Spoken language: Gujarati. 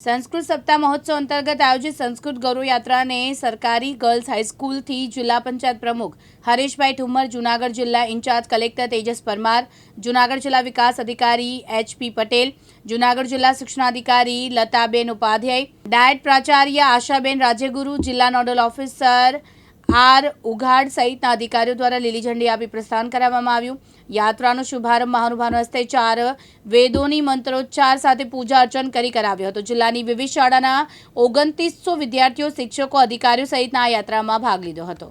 સંસ્કૃત સપ્તાહ મહોત્સવ અંતર્ગત આયોજિત સંસ્કૃત ગૌરવ યાત્રાને સરકારી ગર્લ્સ હાઈસ્કૂલથી જિલ્લા પંચાયત પ્રમુખ હરેશભાઈ ઠુમ્મર, જુનાગઢ જિલ્લા ઇન્ચાર્જ કલેક્ટર તેજસ પરમાર, જુનાગઢ જિલ્લા વિકાસ અધિકારી એચપી પટેલ, જુનાગઢ જિલ્લા શિક્ષણાધિકારી લતાબેન ઉપાધ્યાય, ડાયટ પ્રાચાર્ય આશાબેન રાજ્યગુરુ જિલ્લા નોડલ ઓફિસર આર ઉઘાડ સહિતના અધિકારીઓ દ્વારા લીલી ઝંડી આપી પ્રસ્થાન કરાવવામાં આવ્યું. યાત્રાનો શુભારંભ મહાનુભાવના હસ્તે ચાર વેદોની મંત્રોચ્ચાર સાથે પૂજા અર્ચન કરી કરાવ્યો હતો. જિલ્લાની વિવિધ શાળાના ઓગણત્રીસો વિદ્યાર્થીઓ, શિક્ષકો, અધિકારીઓ સહિતના આ યાત્રામાં ભાગ લીધો હતો.